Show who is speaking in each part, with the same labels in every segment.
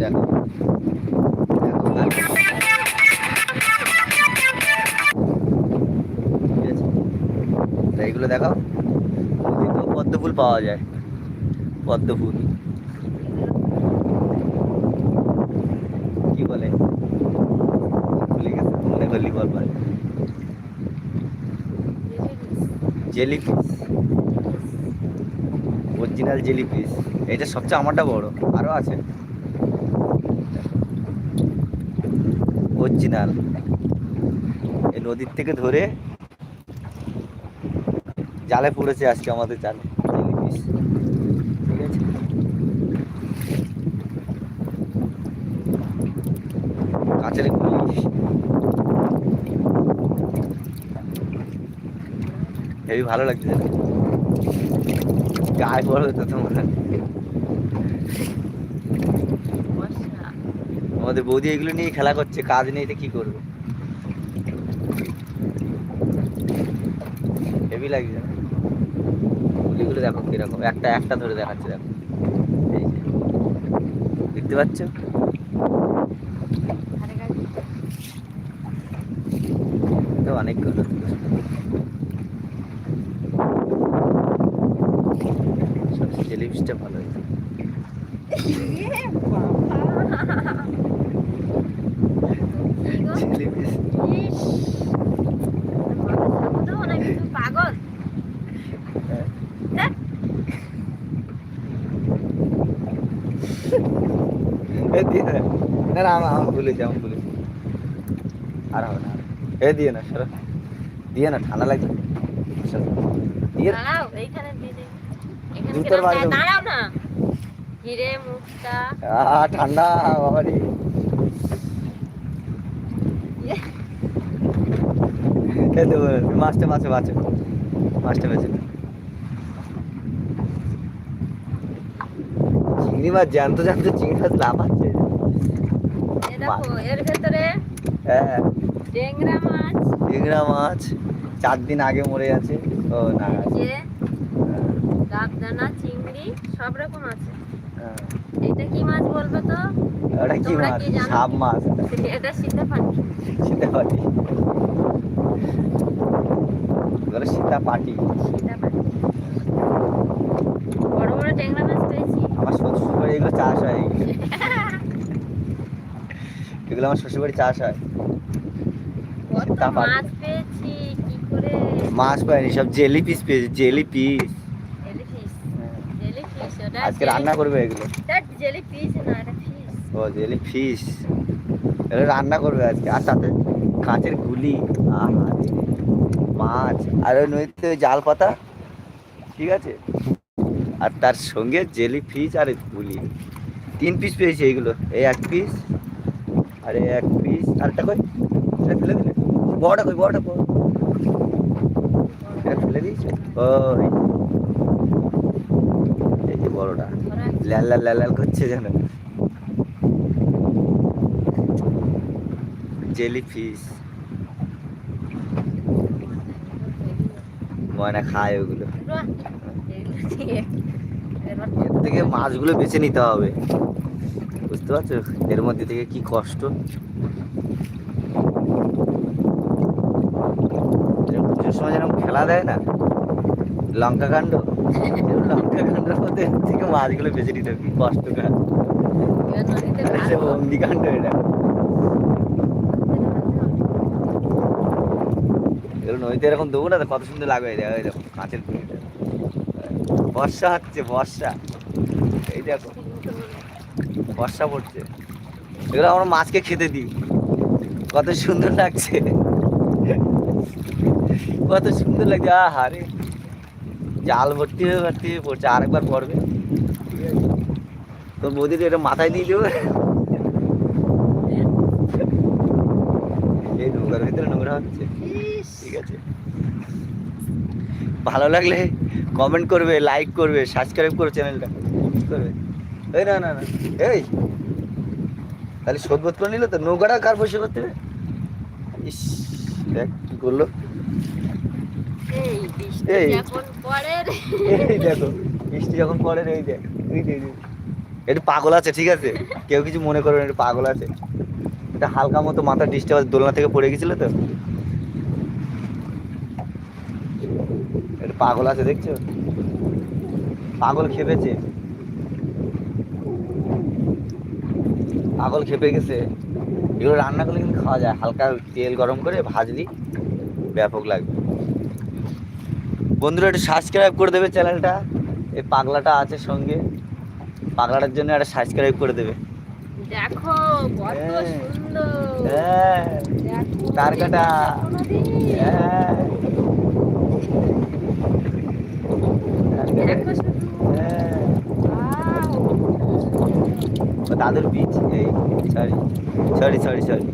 Speaker 1: দেখো। দেখো এইগুলো নদীতেও পদ্ম ফুল পাওয়া যায়। পদ্ম ফুল। কি বলে? মনে করলি বলবার। জেলি অরিজিনাল জেলি ফিশ এটা সবচেয়ে আমারটা বড়। আরও আছে। অরিজিনাল। এই নদীর থেকে ধরে জালে পড়েছে আজকে আমাদের জালে। ঠিক আছে কাঁচের হেবি ভালো লাগছে। গায়ে বড় হতো তোমার। আমাদের বৌদি এগুলো নিয়ে খেলা করছে, কাজ নেই তো কি করবে? হেভি লাগছে। গুলিগুলো দেখো কীরকম, একটা একটা ধরে দেখাচ্ছে দেখো। দেখতে পাচ্ছ? অনেকগুলো সবচেয়ে ভালো।
Speaker 2: পাগল
Speaker 1: না না আর হবে না এ দিয়ে না সরো। দিয়ে না ঠান্ডা লাগছে। দিয়ে
Speaker 2: দাঁড়াও এইখানে দিয়ে দে। এখানে
Speaker 1: জুতোর
Speaker 2: কিরম
Speaker 1: বাইরে
Speaker 2: দেয়? দাঁড়াও না। হিরে মুখটা
Speaker 1: আহ, ঠান্ডা বাবারি। এ তো মাছটা মাছে বাঁচো। মাছটা বেঁচে। চিংড়ি মাছ জ্যান্ত জ্যান্ত চিংড়ি মাছ লাফাচ্ছে
Speaker 2: এর ভেতরে
Speaker 1: হ্যাঁ
Speaker 2: ডেংরা মাছ।
Speaker 1: চিংড়া মাছ চার দিন আগে মরে আছে ও না।
Speaker 2: গাবদানা চিংড়ি সব রকম আছে।
Speaker 1: হ্যাঁ।
Speaker 2: এটা কি মাছ বলবে তো?
Speaker 1: ওটা কি মাছ? সাপ মাছ।
Speaker 2: এটা সীতা পাখি
Speaker 1: সীতা পাটি বলে সীতা পাটি
Speaker 2: বড় বড় ট্যাংরা মাছ পেয়েছি।
Speaker 1: আমার শ্বশুর বাড়ি এগুলো চাষ হয়। এগুলো। আমার শ্বশুর বাড়ি চাষ হয়।
Speaker 2: মাছ পেয়েছি কি করে?
Speaker 1: মাছ পাইনি সব জেলি পিস পেয়েছি জেলি পিস।
Speaker 2: ওটা
Speaker 1: আজকে রান্না করবে এগুলো।
Speaker 2: না
Speaker 1: ও জেলি এগুলো রান্না করবে আজকে। আর সাথে কাঁচের গুলি আহা। মাছ আর ওই নদীতে জাল পাতা, ঠিক আছে? আর তার সঙ্গে জেলি ফিশ আর গুলি তিন পিস পেয়েছি এইগুলো, এই এক পিস আর এক পিস আরেকটা কই? সেটা ফেলে দিলে। বড়টা কই, বড়টা বড়। এটা ফেলে দিয়েছ। ওই। এই যে বড়টা। লাল লাল লাল লাল করছে যেন। Jelly fish. ময়না খায় ওগুলো। এর থেকে মাছগুলো বেছে নিতে হবে। বুঝতে পারছ? এর মধ্যে থেকে কি কষ্ট? পুজোর সময় যেরকম খেলা দেয় না লঙ্কা কাণ্ড লঙ্কা কাণ্ডের মধ্যে থেকে মাছগুলো বেছে নিতে হবে কি কষ্ট কাজ বন্দি কাণ্ড নদীতে এরকম দেবো না কত সুন্দর লাগবে, এই দেখো এই দেখো, কাঁচের পুকুরটা বর্ষা হচ্ছে, বর্ষা। এই দেখো, বর্ষা পড়ছে। এগুলো আমরা মাছকে খেতে দিই। কত সুন্দর লাগছে। কত সুন্দর লাগছে আহা রে জাল ভর্তি হয়ে ভর্তি হয়ে পড়ছে, আরেকবার পড়বে। তোর বৌদির এটা মাথায় দিয়ে দেবে। এই নোংরার ভিতরে নোংরা হচ্ছে। আছে। ভালো লাগলে কমেন্ট করবে লাইক করবে সাবস্ক্রাইব করবে চ্যানেলটা করবে? এই না না না। এই। তাহলে শোধবোধ করে নিল তো? নৌকাটা কার পয়সা করতে হবে? ইস দেখ কি করল।
Speaker 2: এই
Speaker 1: দেখো বৃষ্টি যখন পড়ে দেখ। এই দেখ। একটু পাগল আছে ঠিক আছে? কেউ কিছু মনে করবে না একটু পাগল আছে। এটা হালকা মতো মাথা ডিস্টার্ব দোলনা থেকে পড়ে গেছিল তো? একটু পাগল আছে দেখছ? পাগল খেপেছে। পাগল খেপে গেছে। এগুলো রান্না করলে কিন্তু খাওয়া যায়। হালকা তেল গরম করে ভাজলি ব্যাপক লাগবে। বন্ধুরা একটু সাবস্ক্রাইব করে দেবে চ্যানেলটা এই পাগলাটা আছে সঙ্গে। পাগলাটার জন্য একটা সাবস্ক্রাইব করে দেবে।
Speaker 2: দেখো কত
Speaker 1: হ্যাঁ।
Speaker 2: সুন্দর।
Speaker 1: হ্যাঁ। তার কাটা। হ্যাঁ
Speaker 2: দেখো শুধু
Speaker 1: হ্যাঁ
Speaker 2: Wow!
Speaker 1: ও দাদুর বীজ এই সরি সরি সরি সরি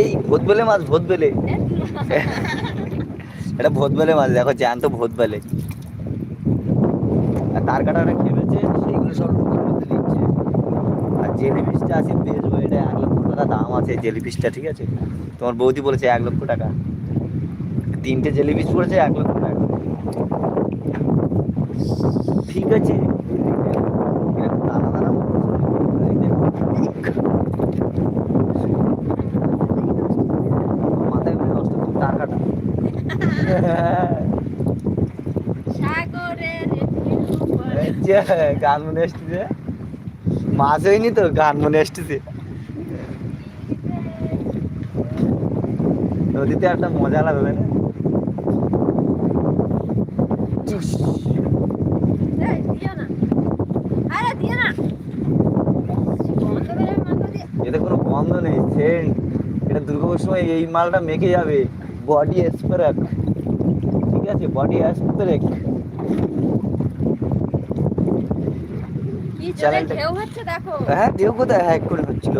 Speaker 1: এই ভূত বেলে মাছ ভূত বেলে এটা ভূত বেলে মাছ, দেখো, জ্যান্ত ভূত বেলে আর তার কাটা ওরা খেপেছে, সেইগুলো সব দিচ্ছে। আর জেলি আছে বেচবো এটা এক লক্ষ টাকা দাম আছে জেলি ঠিক আছে? তোমার বৌদি বলেছে এক লক্ষ টাকা। তিনটে জেলি ফিস পড়েছে এক লক্ষ টাকা। ঠিক আছে গান মনে আসতেছে মাছ হয়নি তো গান মনে আসতেছে নদীতে একটা মজা লাগবে না?
Speaker 2: বন্ধ দিয়ে।
Speaker 1: এতে কোনো গন্ধ নেই সেন্ট এটা দুর্গাপুর সময় এই মালটা মেখে যাবে বডি স্প্রেক ঠিক আছে বডি স্প্রেক চ্যানেলটা-
Speaker 2: ঢেউ হচ্ছে দেখো।
Speaker 1: হ্যাঁ দেও কোথায় হ্যাক করে হচ্ছিল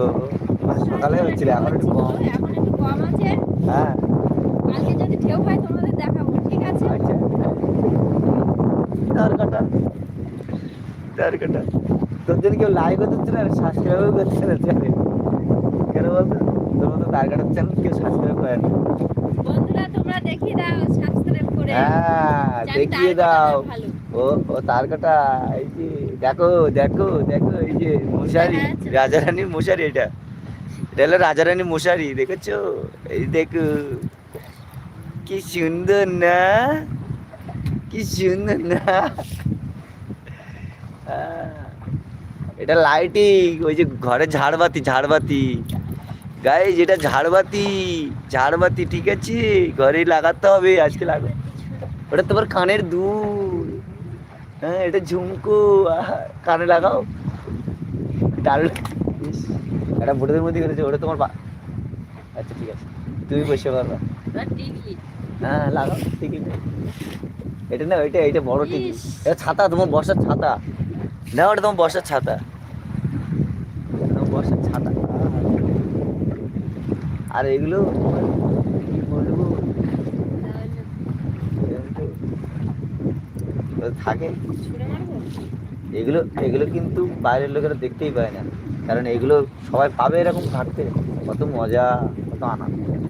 Speaker 1: মানে সকালে হচ্ছিল এখন একটু কম
Speaker 2: এখন একটু কম আছে।
Speaker 1: হ্যাঁ
Speaker 2: কালকে যদি ঢেউ হয় তোমাদের দেখাবো, ঠিক আছে?
Speaker 1: আচ্ছা তার কাটা তার কাটা তোর কেউ হচ্ছে না সাবস্ক্রাইবও করছে না চ্যানেল কেন বলতো? তোর মতো তার কাটার চ্যানেল কেউ সাবস্ক্রাইব করে না।
Speaker 2: বন্ধুরা তোমরা দেখিয়ে দাও সাবস্ক্রাইব করে।
Speaker 1: হ্যাঁ দেখিয়ে দাও। ও ও তার কাটা এই যে দেখো দেখো দেখো এই যে মশারি
Speaker 2: হ্যাঁ, আচ্ছা।
Speaker 1: মশারি এটা। এটা হলো রাজারানীর মশারি দেখেছ? এই দেখো কি সুন্দর না? কি সুন্দর না এটা লাইটিং ওই যে ঘরে ঝাড়বাতি ঝাড়বাতি। গায়ে যেটা ঝাড়বাতি ঝাড়বাতি ঠিক আছে? ঘরে লাগাতে হবে আজকে লাগবে। ওটা তোমার কানের দুল। হ্যাঁ এটা ঝুমকো। কানে লাগাও। দারুণ একটা বোটের মধ্যে করেছে ওটা তোমার বা- আচ্ছা ঠিক আছে। তুমি বসে পারবা হ্যাঁ লাগাও ঠিকই এটা না ওইটা এইটা বড়
Speaker 2: ইস।
Speaker 1: এটা ছাতা তোমার বর্ষার ছাতা। না ওটা তোমার বর্ষার ছাতা। বর্ষার ছাতা। আর এগুলো বলব? থাকে। এগুলো এগুলো কিন্তু বাইরের লোকেরা দেখতেই পায় না। কারণ এগুলো সবাই পাবে এরকম ঘাটতে। কত মজা কত আনন্দ।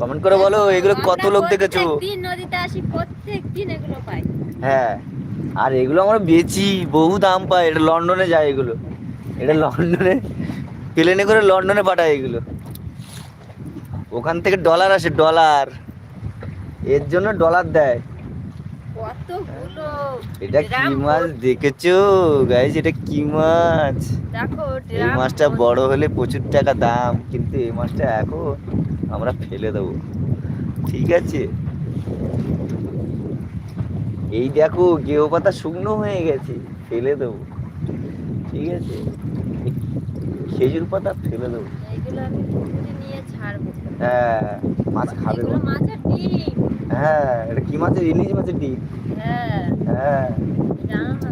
Speaker 1: কমেন্ট করে বলো এগুলো কত লোক দেখেছ?
Speaker 2: নদীতে আসি প্রত্যেকদিন এগুলো পাই।
Speaker 1: হ্যাঁ আর এগুলো আমরা বেচি বহু দাম পাই এটা লন্ডনে যায় এগুলো। এটা লন্ডনে প্লেনে করে লন্ডনে পাঠায় এগুলো। ওখান থেকে ডলার আসে ডলার। এর জন্য ডলার দেয়। এটা কি মাছ। দেখেছ? গাইজ এটা কি মাছ? এই মাছটা। বড় হলে প্রচুর টাকা দাম কিন্তু এই মাছটা এখন আমরা ফেলে দেবো। ঠিক আছে? এই দেখো গেও পাতা শুকনো হয়ে গেছে ফেলে দেবো। ঠিক আছে? খেজুর পাতা ফেলে দেবো। হ্যাঁ মাছ খাবে। হ্যাঁ এটা কি মাছের ইলিশ মাছের ডিম।
Speaker 2: হ্যাঁ।
Speaker 1: হ্যাঁ।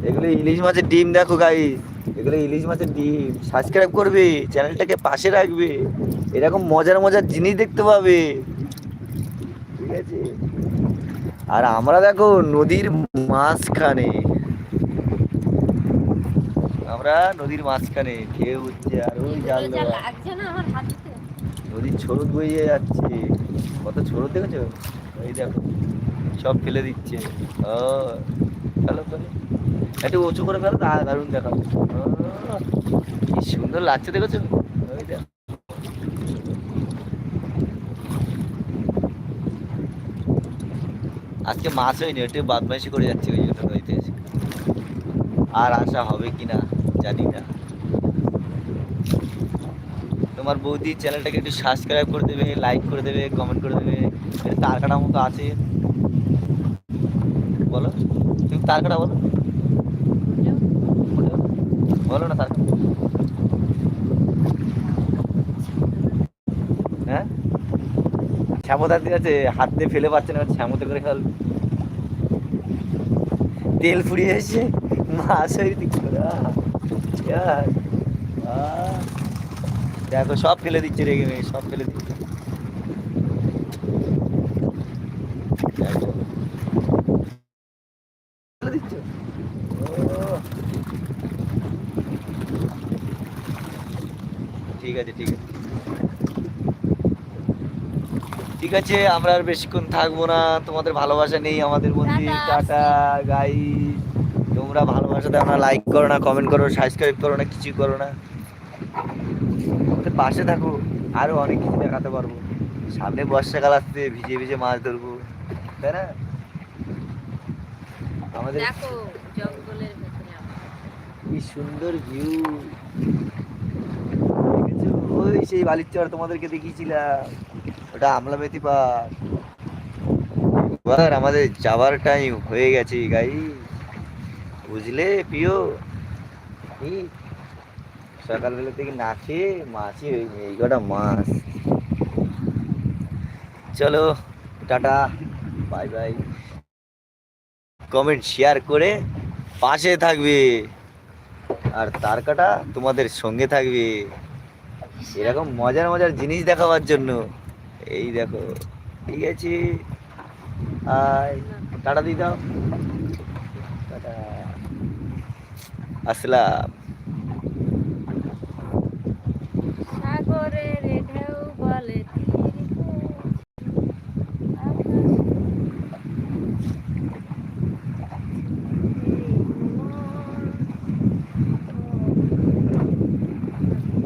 Speaker 1: এগুলো ইলিশ মাছের ডিম দেখো গাই এগুলো ইলিশ মাছের ডিম। সাবস্ক্রাইব করবে চ্যানেলটাকে পাশে রাখবে। এরকম মজার মজার জিনিস দেখতে পাবে। ঠিক আছে? আর আমরা দেখো নদীর মাঝখানে। আমরা নদীর মাঝখানে ঢেউ হচ্ছে আর ওই জাল নদীর স্রোত বইয়ে যাচ্ছে। কত স্রোত দেখেছ? এই দেখো সব ফেলে দিচ্ছে। ও চলো চলো একটু উঁচু করে ফেলো তা দারুণ দেখাবো। কি সুন্দর লাগছে, দেখেছ। আজকে মাছ হয়নি, একটু বাদমাইশি করে যাচ্ছি ওই জন্য নদীতে আর আসা হবে কিনা জানি না। তোমার বৌদি চ্যানেলটাকে একটু সাবস্ক্রাইব করে দেবে লাইক করে দেবে কমেন্ট করে দেবে। তার কাটা মতো আছে। বলো, তুমি তার কাটা বলো। বলো না কাটা। হ্যাঁ? শ্যামতার দিন আছে হাত দিয়ে ফেলে পাচ্ছে না শ্যামতে করে খেল তেল ফুরিয়ে এসে মাছ দেখো, সব ফেলে দিচ্ছে রেগে সব ফেলে দিচ্ছে দেখো। ফেলে দিচ্ছে। ও। ঠিক আছে ঠিক আছে। ঠিক আছে আমরা আর বেশিক্ষণ থাকব না। তোমাদের ভালোবাসা নেই আমাদের মধ্যে।
Speaker 2: টাটা,
Speaker 1: গাই তোমরা ভালোবাসা দাও না লাইক করো না কমেন্ট করো সাবস্ক্রাইব করো না কিছুই করো না। আমাদের পাশে থাকো আরও অনেক কিছু দেখাতে পারব। সামনে বর্ষাকাল আসছে ভিজে ভিজে মাছ ধরবো। তাই না? আমাদের
Speaker 2: আমরা।
Speaker 1: কি সুন্দর ভিউ ওই সেই বালির চর তোমাদেরকে দেখিয়েছিলাম। ওটা আমলা পার্ক। এবার আমাদের যাবার টাইম হয়ে গেছে গাই বুঝলে প্রিয়? সকালবেলা থেকে না খেয়ে মাছই হয়নি এই কটা মাছ। চলো, tata bye bye comment share করে পাশে থাকবে। আর তার কাটা তোমাদের সঙ্গে থাকবে। এরকম মজার মজার জিনিস দেখাবার জন্য। এই দেখো, ঠিক আছে? আয় টাটা দাও টাটা। আসসালাম